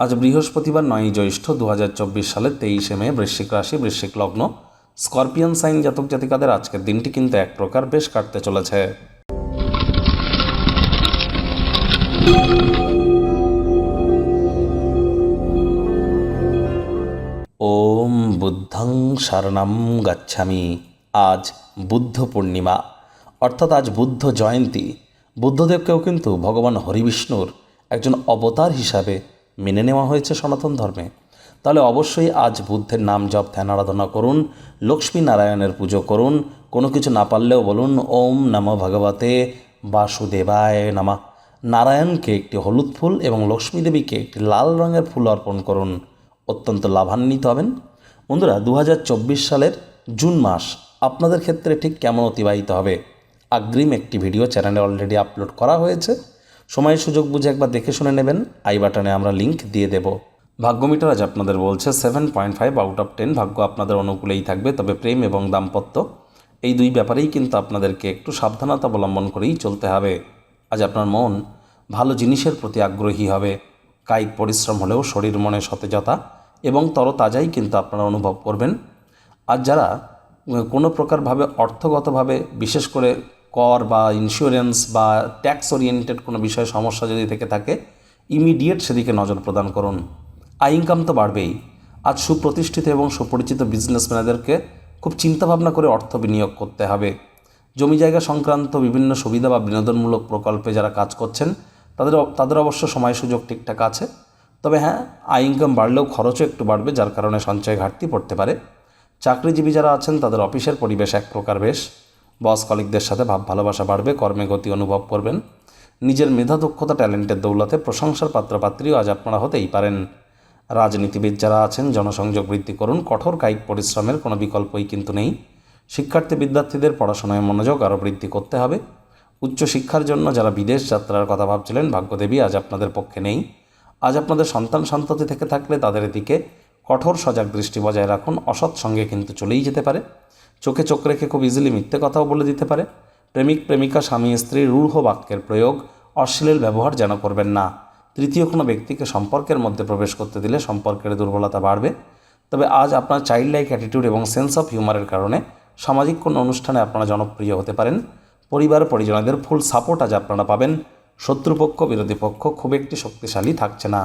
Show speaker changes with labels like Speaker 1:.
Speaker 1: আজ বৃহস্পতিবার নয়ই জ্যৈষ্ঠ দু হাজার চব্বিশ সালের তেইশে মে, বৃশ্চিক রাশি, বৃশ্চিক লগ্ন। স্করপিয়ান সাইন জাতক জাতিকাদের আজকের দিনটি কিন্তু এক প্রকার বেশ কাটতে চলেছে। ওম বুদ্ধং শরণম গচ্ছামি। আজ বুদ্ধ পূর্ণিমা। অর্থাৎ আজ বুদ্ধ জয়ন্তী। বুদ্ধদেবকেও কিন্তু ভগবান হরিবিষ্ণুর একজন অবতার হিসাবে মেনে নেওয়া হয়েছে সনাতন ধর্মে। তাহলে অবশ্যই আজ বুদ্ধের নাম জপ, ধ্যান, আরাধনা করুন, লক্ষ্মী নারায়ণের পুজো করুন, কোনো কিছু না পারলেও বলুন, ওম নম ভগবতে বাসুদেবায় নামা। নারায়ণকে একটি হলুদ ফুল এবং লক্ষ্মী দেবীকে একটি লাল রঙের ফুল অর্পণ করুন। অত্যন্ত লাভান্বিত হবেন। বন্ধুরা দু হাজার চব্বিশ সালের জুন মাস আপনাদের ক্ষেত্রে ঠিক কেমন অতিবাহিত হবে? আগ্রিম একটি ভিডিও চ্যানেলে অলরেডি আপলোড করা হয়েছে। সময় সুযোগ বুঝে একবার দেখে শুনে নেবেন। আই বাটনে আমরা লিংক দিয়ে দেব। ভাগ্যমিটার আজ আপনাদের বলছে seven point five out of ten ভাগ্য আপনাদের অনুকূলেই থাকবে, তবে প্রেম এবং দাম্পত্য, এই দুই ব্যাপারেই কিন্তু আপনাদেরকে একটু সাবধানতা অবলম্বন করেই চলতে হবে। আজ আপনার মন ভালো জিনিসের প্রতি আগ্রহী হবে। কায়িক পরিশ্রম হলেও শরীর মনে সতেজতা এবং তরতাজাই কিন্তু আপনারা অনুভব করবেন। আর যারা কোনো প্রকারভাবে অর্থগতভাবে, বিশেষ করে কর বা ইন্স্যুরেন্স বা ট্যাক্স ওরিয়েন্টেড কোনো বিষয়ে সমস্যা যদি থেকে থাকে ইমিডিয়েট সেদিকে নজর প্রদান করুন। আয় ইনকাম তো বাড়বেই। আজ সুপ্রতিষ্ঠিত এবং সুপরিচিত বিজনেসম্যানদেরকে খুব চিন্তাভাবনা করে অর্থ বিনিয়োগ করতে হবে। জমি জায়গা সংক্রান্ত বিভিন্ন সুবিধা বা বিনোদনমূলক প্রকল্পে যারা কাজ করছেন, তাদের তাদের অবশ্য সময় সুযোগ ঠিকঠাক আছে। তবে হ্যাঁ আয় ইনকাম বাড়লেও খরচও একটু বাড়বে, যার কারণে সঞ্চয় ঘাটতি পড়তে পারে। চাকরিজীবী যারা আছেন, তাদের অফিসের পরিবেশ এক প্রকার বেশ। বস কলিকদের সাথে ভাব ভালোবাসা বাড়বে, কর্মে গতি অনুভব করবেন। নিজের মেধা, দক্ষতা, ট্যালেন্টের দৌলতে প্রশংসার পাত্রপাত্রীও আজ আপনারা হতেই পারেন। রাজনীতিবিদ যারা আছেন, জনসংযোগ বৃদ্ধি করুন, কঠোর কায়িক পরিশ্রমের কোনো বিকল্পই কিন্তু নেই। শিক্ষার্থী বিদ্যার্থীদের পড়াশোনায় মনোযোগ আরও বৃদ্ধি করতে হবে। উচ্চশিক্ষার জন্য যারা বিদেশ যাত্রার কথা ভাবছিলেন, ভাগ্যদেবী আজ আপনাদের পক্ষে নেই। আজ আপনাদের সন্তান সন্ততি থেকে থাকলে তাদের দিকে কঠোর সজাগ দৃষ্টি বজায় রাখুন। অসৎ সঙ্গে কিন্তু চলেই যেতে পারে। চোখে চোখ রেখে খুব ইজিলি মিথ্যে কথাও বলে দিতে পারে। প্রেমিক, প্রেমিকা, স্বামী, স্ত্রী, রূঢ় বাক্যের প্রয়োগ অশ্লীল ব্যবহার যেন করবেন না। তৃতীয় কোনো ব্যক্তিকে সম্পর্কের মধ্যে প্রবেশ করতে দিলে সম্পর্কের দুর্বলতা বাড়বে। তবে আজ আপনার চাইল্ড লাইক অ্যাটিটিউড এবং সেন্স অফ হিউমারের কারণে সামাজিক কোনো অনুষ্ঠানে আপনারা জনপ্রিয় হতে পারেন। পরিবার, পরিজনদের ফুল সাপোর্ট আজ আপনারা পাবেন। শত্রুপক্ষ, বিরোধী পক্ষ খুব একটি শক্তিশালী থাকছে না।